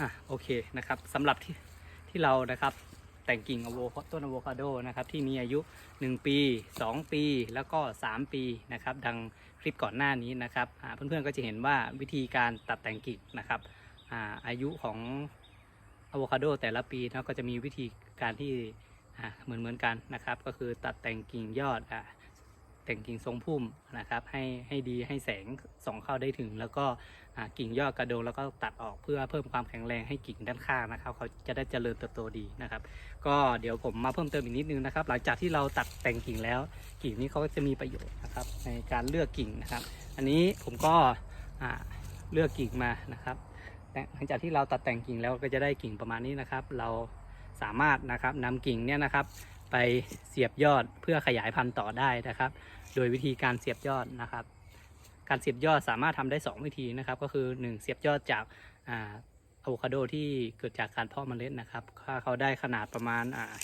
อะโอเคนะครับสำหรับที่ที่เรานะครับแต่งกิ่งอะโวต้นอะโวคาโดนะครับที่มีอายุ 1 ปี 2 ปีแล้วก็ 3 ปีนะครับดังคลิปก่อนหน้านี้นะครับเพื่อนๆก็จะเห็นว่าวิธีการตัดแต่งกิ่งนะครับอาอายุของอะโวคาโดแต่ละปีนะก็จะมีวิธีการที่เหมือนเหมือนๆกันนะครับก็คือตัดแต่งกิ่งยอดอ่า แต่งกิ่งทรงพุ่มนะครับให้ให้ดีให้แสงส่องเข้าได้ถึง แล้วก็กิ่งยอดกระโดงแล้วก็ตัดออกเพื่อเพิ่มความแข็งแรงให้กิ่งด้านข้างนะครับ เขาจะได้เจริญเติบโตดีนะครับ ก็เดี๋ยวผมมาเพิ่มเติมอีกนิดนึงนะครับ หลังจากที่เราตัดแต่งกิ่งแล้ว กิ่งนี้เขาก็จะมีประโยชน์นะครับในการเลือกกิ่งนะครับ อันนี้ผมก็เลือกกิ่งมานะครับหลังจากที่เราตัดแต่งกิ่งแล้วก็จะได้กิ่งประมาณนี้นะครับ เราสามารถนะครับนำกิ่งเนี่ยนะครับ ไปเสียบยอดเพื่อขยายพันธุ์ต่อได้นะครับ โดยวิธีการเสียบยอดนะครับ การเสียบยอดสามารถทำได้ 2 วิธีนะครับ ก็คือ 1 เสียบยอดจากอะโวคาโดที่เกิดจากการเพาะเมล็ดนะครับถ้าเขาได้ขนาดประมาณอ่า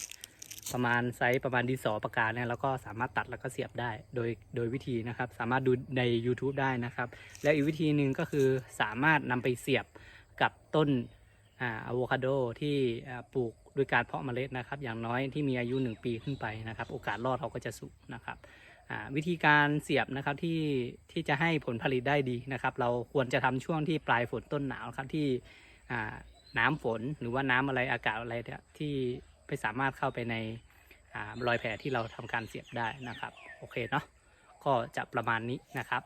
ประมาณไซส์ประมาณดินสอประกาเนี่ยเราก็สามารถตัดแล้วก็เสียบได้โดยโดยวิธีนะครับ สามารถดูใน YouTube ได้นะครับ แล้วอีกวิธีหนึ่งก็คือสามารถนำไปเสียบกับต้น อ่าอะโวคาโดที่ปลูกด้วยการเพาะเมล็ดนะครับ อย่างน้อยที่มีอายุ 1 ปีขึ้นไปนะครับ โอกาสรอดเขาก็จะสูงนะครับอ่าวิธีการเสียบนะครับที่ที่จะให้ผลผลิตได้ดีนะครับ เราควรจะทำช่วงที่ปลายฝนต้นหนาวครับที่อ่าน้ำฝนหรือว่าน้ำอะไรอากาศอะไรเนี่ยที่ไม่สามารถเข้าไปในอารอยแผลที่เราทำการเสียบได้นะครับ โอเคเนาะก็จะประมาณนี้นะครับ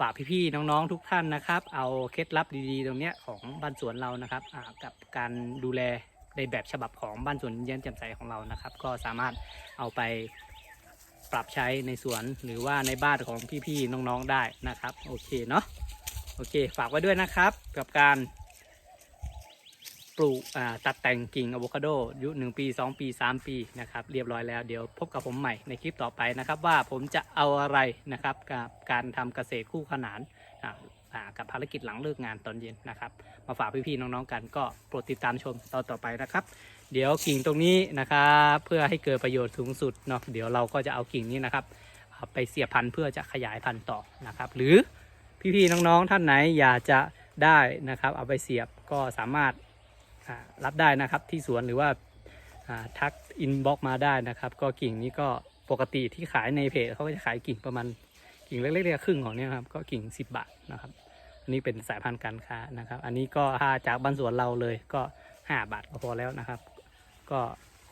ฝากพี่ๆน้องๆทุกท่านนะครับ เอาเคล็ดลับดีๆ ตรงเนี้ยของบ้านสวนเรานะครับกับการดูแลในแบบฉบับของบ้านสวนเย็นแจ่มใสของเรานะครับ ก็สามารถเอาไปปรับใช้ในสวนหรือว่าในบ้านของพี่ๆน้องๆได้นะครับ โอเคเนาะโอเค ฝากไว้ด้วยนะครับ กับการ ปลูกตัดแต่งกิ่งอะโวคาโดอายุ1ปี 2 ปี 3 ปีนะครับเรียบร้อยแล้วเดี๋ยวพบกับผมใหม่ในคลิปต่อไปนะครับ ว่าผมจะเอาอะไรนะครับกับการทำเกษตรคู่ขนานกับภารกิจหลังเลิกงานตอนเย็นนะครับ มาฝากพี่ๆน้องๆกันก็โปรดติดตามชมตอนต่อไปนะครับ เดี๋ยวกิ่งตรงนี้นะครับเพื่อให้เกิดประโยชน์สูงสุดเนาะเดี๋ยวเราก็จะเอากิ่งนี้นะครับ ไปเสียบพันธุ์เพื่อจะขยายพันธุ์ต่อนะครับ หรือพี่ๆน้องๆท่านไหนอยากจะได้นะครับ เอาไปเสียบก็สามารถ รับได้นะครับที่สวนหรือว่าทักอินบ็อกมาได้นะครับ ก็กิ่งนี้ก็ปกติที่ขายในเพจเขาก็จะขายกิ่งประมาณกิ่งเล็กๆครึ่งของเนี้ครับก็กิ่ง 10 บาทนะครับ อันนี้เป็นสายพันธุ์การค้านะครับ อันนี้ก็ถ้าจากบ้านสวนเราเลยก็ 5 บาทก็พอแล้วนะครับ ก็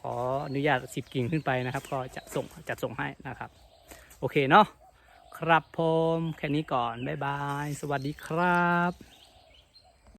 ขออนุญาต 10 กิ่งขึ้นไปนะครับ ก็จะส่งจัดส่งให้นะครับ โอเคเนาะครับผมแค่นี้ก่อน บ๊ายบาย สวัสดีครับ